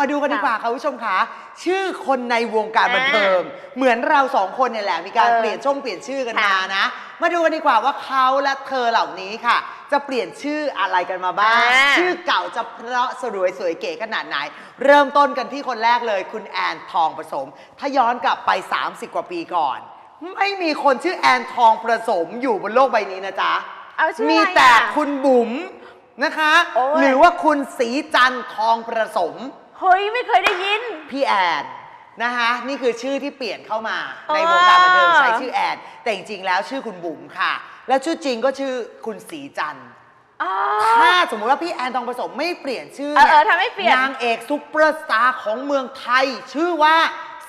มาดูกันดีกว่าค่ะคุณผู้ชมคะชื่อคนในวงการบันเทิง เหมือนเราสองคนเนี่ยแหละมีการเออเปลี่ยนช่องเปลี่ยนชื่อกันมาค่ะนะ มาดูกันดีกว่าว่าเขาและเธอเหล่านี้ค่ะ จะเปลี่ยนชื่ออะไรกันมาบ้าง อ่า ชื่อเก่าจะเพราะสรวยสวยเก๋ขนาดไหน เริ่มต้นกันที่คนแรกเลย คุณแอนทองผสม ถ้าย้อนกลับไป 30 กว่าปีก่อน ไม่มีคนชื่อแอนทองผสมอยู่บนโลกใบนี้นะจ๊ะ เอาชื่อมีอะไรแต่อะ คุณบุ๋มนะคะ โอ้ยหรือว่าคุณสีจันทร์ทองผสม เฮ้ยไม่เคยได้ยิน พี่แอนนะคะนี่คือชื่อที่เปลี่ยนเข้ามาอ๋อในวงการบันเทิงใช้ชื่อแอนแต่จริงๆแล้วชื่อคุณบุ๋มค่ะ แล้วชื่อจริงก็ชื่อคุณสีจันทร์อ๋อถ้าสมมติว่าพี่แอนทองผสมไม่เปลี่ยนชื่อเออนี่ยเออถ้าไม่เปลี่ยนนางเอกซุปเปอร์สตาร์ของเมืองไทย ชื่อว่า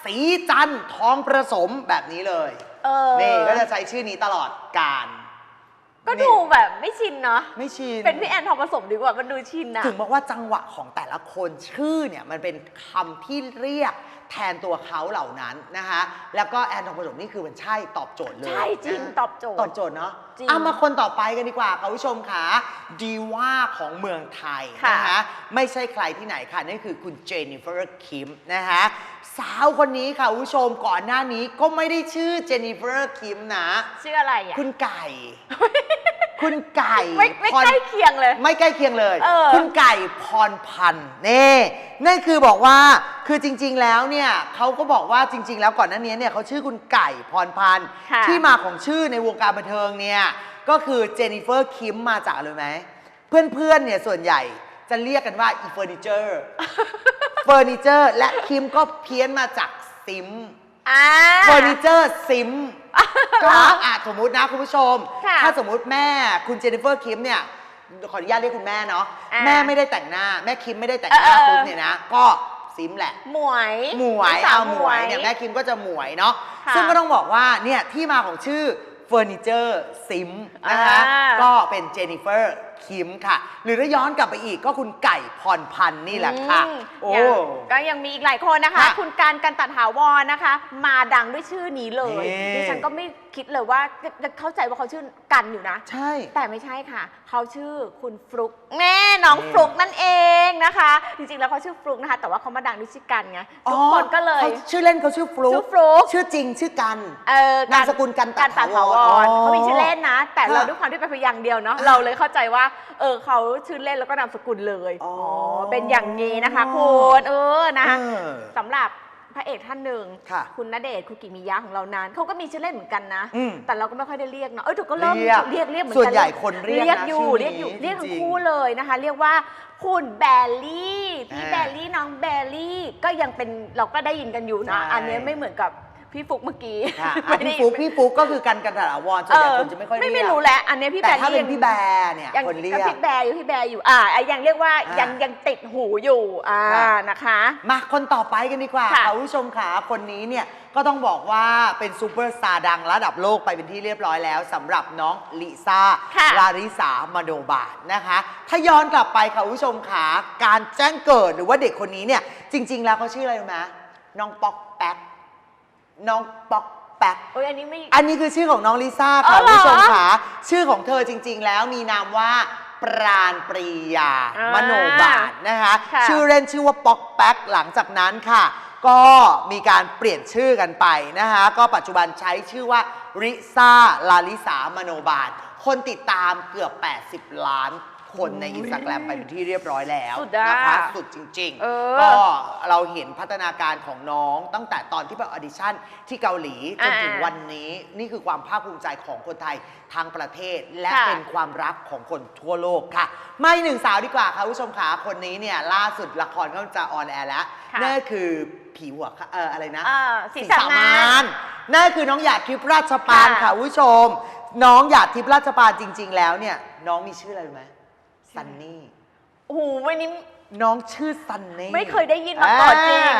สีจันทร์ทองผสมแบบนี้เลยเออนี่ก็จะใช้ชื่อนี้ตลอดการ ก็ดูแบบไม่ชินเนาะไม่ชิน เป็นพี่แอนทองผสมดีกว่ามันดูชินนะถึงบอกว่าจังหวะของแต่ละคนชื่อเนี่ยมันเป็นคำที่เรียกแทนตัวเขาเหล่านั้นนะคะแล้วก็แอนทองผสมนี่คือมันใช่ตอบโจทย์เลย ใช่จริงนะตอบโจทย์ตอบโจทย์เนาะจริงเอามาคนต่อไปกันดีกว่าค่ะคุณผู้ชมค่ะดีว่าของเมืองไทยค่ะนะคะไม่ใช่ใครที่ไหนค่ะนั่นคือคุณเจนนิเฟอร์คิมนะคะสาวคนนี้ค่ะคุณผู้ชมก่อนหน้านี้ก็ไม่ได้ชื่อเจนนิเฟอร์คิมนะชื่ออะไรอะคุณไก่ คุณไก่ไม่ไม่พรใกล้เคียงเลย ไม่ใกล้เคียงเลย เออ คุณไก่พรพันธ์นี่นั่นคือบอกว่าคือจริง ๆ แล้วเนี่ยเขาก็บอกว่าจริง ๆ แล้วก่อนหน้านี้เนี่ยเขาชื่อคุณไก่พรพันธ์ค่ะที่มาของชื่อในวงการบันเทิงเนี่ยก็คือเจนนิเฟอร์คิมมาจากอะไรไหมเพื่อนๆเนี่ยส่วนใหญ่จะเรียกกันว่าอีเฟอร์นิเจอร์ เฟอร์นิเจอร์และคิมก็เพี้ยนมาจากซิม อ่า เฟอร์นิเจอร์ซิมก็อาจสมมุตินะคุณผู้ชม ค่ะ ถ้าสมมุติแม่คุณเจนนิเฟอร์คิมเนี่ย ขออนุญาตเรียกคุณแม่เนาะ อ่าแม่ไม่ได้แต่งหน้า แม่คิมไม่ได้แต่งหน้าเออเออ ปุ๊บเนี่ยนะ ก็ซิมแหละ หมวยหมวยสาเอาวหมวยเนี่ยแม่คิมก็จะหมวยเนาะ ค่ะซึ่งก็ต้องบอกว่าเนี่ยที่มาของชื่อเฟอร์นิเจอร์ซิมนะคะ อ่า ก็เป็นเจนนิเฟอร์ คิมค่ะ หรือถ้าย้อนกลับไปอีกก็คุณไก่พรพันธ์นี่แหละค่ะ อืมโอ้ ยังก็ยังมีอีกหลายคนนะคะ ค่ะคุณการกันตัดถาวรนะคะ มาดังด้วยชื่อนี้เลยนี่ ดิฉันก็ไม่คิดเลยว่าจะจะเข้าใจว่าเขาชื่อกันอยู่นะ ใช่ แต่ไม่ใช่ค่ะ เขาชื่อคุณฟลุกแน่น้องนี่ ฟลุกนั่นเองนะคะ จริงๆแล้วเขาชื่อฟลุกนะคะ แต่ว่าเขามาดังด้วยชื่อกันไงทุกคนก็เลยขาชื่อเล่นเขาชื่อฟลุ๊ชื่อฟลุ๊กชื่อจริงชื่อกัน เออนามสกุลกันตกันตัดถาวรอ๋อเขามีชื่อเล่นนะ แต่เราค่ะ ด้วยความที่เป็นพยางค์เดียวเนาะอะเราเลยเข้าใจว่าเออเขาชื่อเล่นแล้วก็นามสกุลเลยอ๋อเป็นอย่างนี้นะคะคุณเออนะเออสำหรับพระเอกท่านหนึ่งค่ะคุณณเดชน์คุกิมิยะของเรานั้นเขาก็มีชื่อเล่นเหมือนกันนะ อืมแต่เราก็ไม่ค่อยได้เรียกเนาะเออถูกก็เริ่มเรียกเรียกเรียกเหมือนส่กัวนใหญ่คนเรียกเรียกนะอยู่ชื่อนี้เรียกอยู่เรียกทั้จงริงๆคู่เลยนะคะ เรียกว่าคุณแบลลี่พี่อ่าแบลลี่น้องแบลลี่ก็ยังเป็นเราก็ได้ยินกันอยู่นะ ใช่ อันนี้ไม่เหมือนกับ พี่ฟุกเมื่อกี้ค่ะไม่อะได้พี่ฟุกพี่ฟุกก็คือกันกันตถาวรส่วนใหญ่คนจะไม่ค่อยเรียกไม่รู้แหละอันนี้พี่แบแต่ร์ถ้าเป็นยังพี่แบร์เนี่ยยังคนเรียก็กพี่แบร์อยู่พี่แบร์อยู่อ่ายังเรียกว่าอ่ายัยังยังติดหูอยู่อ่าค่ะ นะคะ มาคนต่อไปกันดีกว่าค่ะ ค่ะคุณผู้ชมค่ะคนนี้เนี่ยก็ต้องบอกว่าเป็นซูเปอร์สตาร์ดังระดับโลกไปเป็นที่เรียบร้อยแล้วสำหรับน้องลิซ่าค่ะลาริสามโนบาทนะคะ ถ้าย้อนกลับไปค่ะคุณผู้ชมค่ะการแจ้งเกิดหรือว่าเด็กคนนี้เนี่ยจริง ๆ แล้วเขาชื่ออะไรรู้ไหมน้องป๊อกแป๊ก น้องป๊อกแป๊ก โอ้ยอันนี้ไม่ อันนี้คือชื่อของน้องลิซ่าอ๋ค่ะอคุณเหรอผู้ชมค่ะชื่อของเธอจริง ๆ แล้วมีนามว่าปราณปรียา อ่ามมโนบาทนะคะ ค่ะ ชื่อเล่นชื่อว่าป๊อกแป๊กหลังจากนั้นค่ะ ก็มีการเปลี่ยนชื่อกันไปนะคะก็ปัจจุบันใช้ชื่อว่าริซ่าลาลิสามโนบาท คนติดตามเกือบ 80 ล้าน คนในอินสตาแกรมไปเป็นที่เรียบร้อยแล้วสุดอะนะคะสุดจริงเออๆก็เราเห็นพัฒนาการของน้องตั้งแต่ตอนที่ไปออดิชั่นที่เกาหลีจนถึงอ่าวันนี้ นี่คือความภาคภูมิใจของคนไทยทั้งประเทศ และค่ะ เป็นความรักของคนทั่วโลกค่ะ ไม่หนึ่งสาวดีกว่าค่ะคุณผู้ชมขาคนนี้เนี่ยล่าสุดละครก็จะออนแอร์แล้วค่ะ นั่นก็คือผีหัวค่ะเอออะไรนะ เอ่อสีสามาน นั่นคือน้องหยาดทิพย์ราชปานค่ะค่ะคุณผู้ชม น้องหยาดทิพย์ราชปานจริง ๆ แล้วเนี่ย น้องมีชื่ออะไรรู้ไหม ซันนี่โอ้โหวันนี้น้องชื่อซันนี่ไม่เคยได้ยินมาก่อนจริงา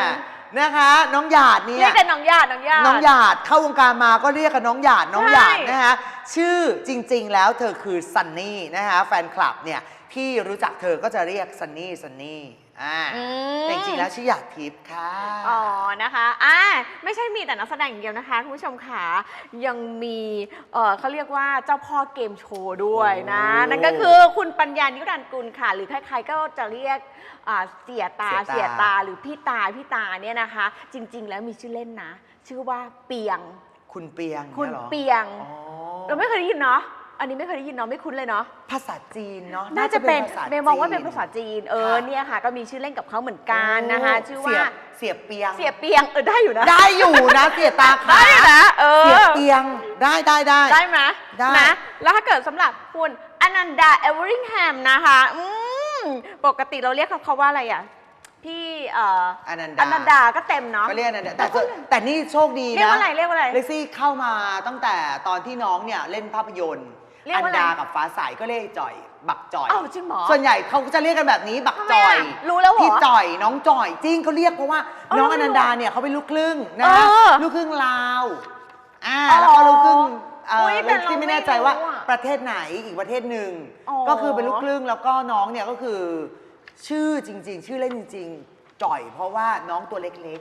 นะคะ น้องหยาดเนี่ยเรียกแต่น้องญาติน้องญาติน้องหยาดเข้าวงการมาก็เรียกกันน้องหยาดน้องหยาดใช่นะคะชื่อจริง ๆ แล้วเธอคือซันนี่นะคะแฟนคลับเนี่ยที่รู้จักเธอก็จะเรียกซันนี่ซันนี่ อ่าอืม แต่จริงๆแล้วชื่อหยาดทิพย์ค่ะ อ๋อ นะคะ อ่า ไม่ใช่มีแต่นักแสดงอย่างเดียวนะคะคุณผู้ชมค่ะ ยังมี เออเขาเรียกว่าเจ้าพ่อเกมโชว์ด้วยนะ โอ้นั่นก็คือคุณปัญญานิรันดร์กุลค่ะ หรือใครๆก็จะเรียกอ่าเสียตา เสีเสียยตา ตา หรือพี่ตา พี่ตาเนี่ยนะคะ จริง ๆ แล้วมีชื่อเล่นนะ ชื่อว่าเปียง คุณเปียงคุณนี่ยหรอเปียง อ๋อเราไม่เคยได้ยินเนาะ อันนี้ไม่เคยได้ยินเนาะไม่คุ้นเลยเนาะภาษาจีนเนาะน่าจะเป็นภษเมย์มองว่าเป็นภาษาจีนเออค่ะเนี่ยค่ะ ก็มีชื่อเล่นกับเขาเหมือนกันนะคะโชื่อว่าเสียบเสียบเปียง เสียเปียงเออได้อยู่นะ ได้อยู่นะเสียตาขาได้นะเออเสียบเปียงได้ได้ได้ได้ไหมได้นะแล้วถ้าเกิดสำหรับคุณอนันดาเอเวอริงแฮมนะคะอืมปกติเราเรียกเขาเขาว่าอะไรอะพี่เอ่ออนันอดานันดาก็เต็มเนาะก็เรียกนั่นแหละแต่ก็แต่นี่โชคดีนะเรียกว่าอะไรเรียกว่าอะไรเล็กซี่เข้ามาตั้งแต่ตอนที่น้องเนี่ยเล่นภาพยนตร์ เรียกอัว่าอะไร ดากับฟ้าใสก็เรียกจ่อย บักจ่อย อ้าวจริงเหรอ ส่วนใหญ่เขาจะเรียกกันแบบนี้บักทำไมจ่อยอะรู้แล้วเหรอพี่จ่อยน้องจ่อยจริงเขาเรียกเพราะว่า เออน้องไม่อรู้นันดาเนี่ยเขาเป็นลูกครึ่งนะเออลูกครึ่งลาวอ่าอ๋อแล้วก็ลูกครึ่งเอ่อุ๊อยแต่เล็กซี่เราไม่แน่ใจว่าไม่รู้อะประเทศไหนอีกประเทศหนึ่งอ๋อ ก็คือเป็นลูกครึ่งแล้วก็น้องเนี่ยก็คือ ชื่อจริง ๆ ชื่อเล่นจริง ๆ จ่อย เพราะว่าน้องตัวเล็ก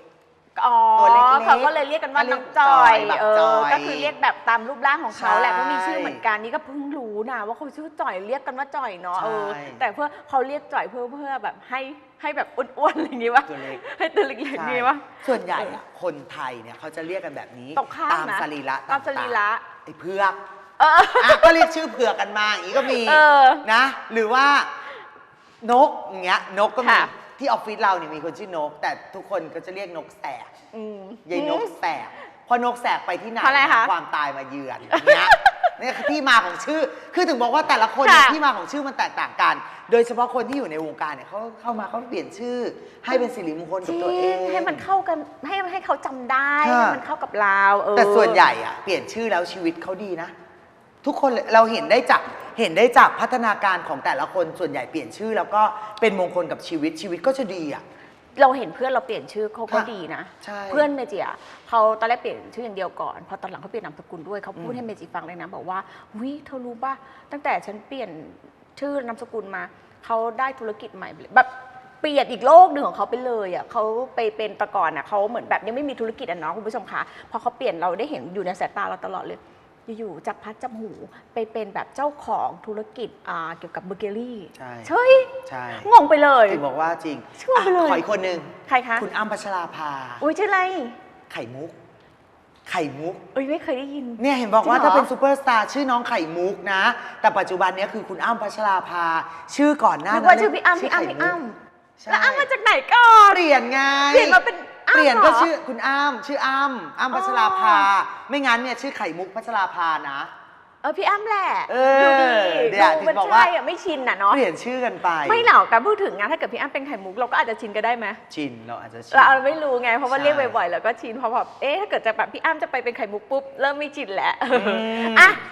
อ๋อตัวเล็กๆเขาก็เลยเรียกกันว่าเขาเรีน้ยอกงจอยจอยแบบเอจออยก็คือเรียกแบบตามรูปร่างของเขาแหละใช่ก็มีชื่อเหมือนกันนี่ก็เพิ่งรู้นะว่าเขาชื่อจ่อยเรียกกันว่าจ่อยเนาะใช่เออ แต่เพื่อเขาเรียกจ่อยเพื่อเพื่อแบบให้ให้แบบอ้วนๆอะไรอย่างงี้วะตัวเล็กให้ตัวเล็กๆอย่างงี้วะส่วนใหญ่อะคนไทยเนี่ยเขาจะเรียกกันแบบนี้ตรงข้ามตามนะสรีระตามสรีระๆไอ้เพือกเอออะก็เรียกชื่อเผือกกันมาอย่างนี้ก็มีเออนะ หรือว่านกอย่างเงี้ยนกก็มีค่ะ ที่ออฟฟิศเราเนี่ยมีคนชื่อนก แต่ทุกคนก็จะเรียกนกแสกอืม ยายนกแสกพอนกแสกไปที่ไหนเพราะอะไรคะความตายมาเยือนอย่างเงี้ยนี่คือที่มาของชื่อ คือถึงบอกว่าแต่ละคนเนี่ยค่ะ ที่มาของชื่อมันแตกต่างกัน โดยเฉพาะคนที่อยู่ในวงการเนี่ยเขาเข้ามาเขาเปลี่ยนชื่อ ให้เป็นสิริมงคลจกับริตัวเองงให้มันเข้ากันให้ให้เขาจำได้ค่ะ ให้มันเข้ากับเราเออแต่ส่วนใหญ่อะเปลี่ยนชื่อแล้วชีวิตเขาดีนะ ทุกคนเลยเราเห็นได้จาก เห็นได้จากพัฒนาการของแต่ละคนส่วนใหญ่เปลี่ยนชื่อ แล้วก็เป็นมงคลกับชีวิตชีวิตก็จะดีอะเราเห็นเพื่อนเราเปลี่ยนชื่อเขาก็ค่ะดีนะ ใช่เพื่อนเมจิอะเขาตอนแรกเปลี่ยนชื่ออย่างเดียวก่อน พอตอนหลังเขาเปลี่ยนนามสกุลด้วยเขาพูดอืมให้เมจิฟังเลยนะบอกว่าวิเธอรู้ป่ะตั้งแต่ฉันเปลี่ยนชื่อนามสกุลมาเขาได้ธุรกิจใหม่เลยแบบเปลี่ยนอีกโลกหนึ่งของเขาไปเลยอะเขาไปเป็นแตะก่อนอะเขาเหมือนแบบยังไม่มีธุรกิจอะเนาะคุณผู้ชมคะพอเขาเปลี่ยนเราได้เห็นอยู่ในสายตาเราตลอดเลย อยู่ๆจับพัดจับหูไปเป็นแบบเจ้าของธุรกิจอ่าเกี่ยวกับเบเกอรี่ใช่เฮ้ยใช่งงไปเลยถึงบอกว่าจริงชื่อไปเลยะขออีกคนหนึ่งใครคะคุณอ้ำพัชราภาอุ้ยชื่ออะไร ไข่มุก ไข่มุกอุ้ยไม่เคยได้ยิน เนี่ยเห็นบอกว่าจริงเหรอถ้าเป็นซูเปอร์สตาร์ชื่อน้องไข่มุกนะ แต่ปัจจุบันเนี้ยคือคุณอ้ำพัชราภา ชื่อก่อนหน้านึนั้กนว่าชื่อพี่อ้ำชื่พี่อ้ำไข่พี่มุกอ้ำใช่แล้วอ้ำมาจากไหนก่อนเปลี่ยนไงเปลี่ยนมาเป็นอ้ำ เปลี่ยนก็หรชื่อคุณอ้ำชื่ออ้ำอ้ำพัชราภา ไม่งั้นเนี่ยชื่อไข่มุกพัชราภานะ เออพี่อ้ำแหละเออดูดีเดี๋ยวดูมันถึงบอกว่า ใช่อะไม่ชินอะเนาะเปลี่ยนชื่อกันไปไม่หรอกการพูดถึงนะถ้าเกิดพี่อ้ำเป็นไข่มุกเราก็อาจจะชินก็ได้ไหมชินเราอาจจะชิน เราไม่รู้ไงเพราะว่าใช่เรียกบ่อยๆแล้วก็ชินเพราะแบบเอ๊ะถ้าเกิดจะแบบพี่อ้ำจะไปเป็นไข่มุกปุ๊บเริ่มไม่ชินแล้วมอะ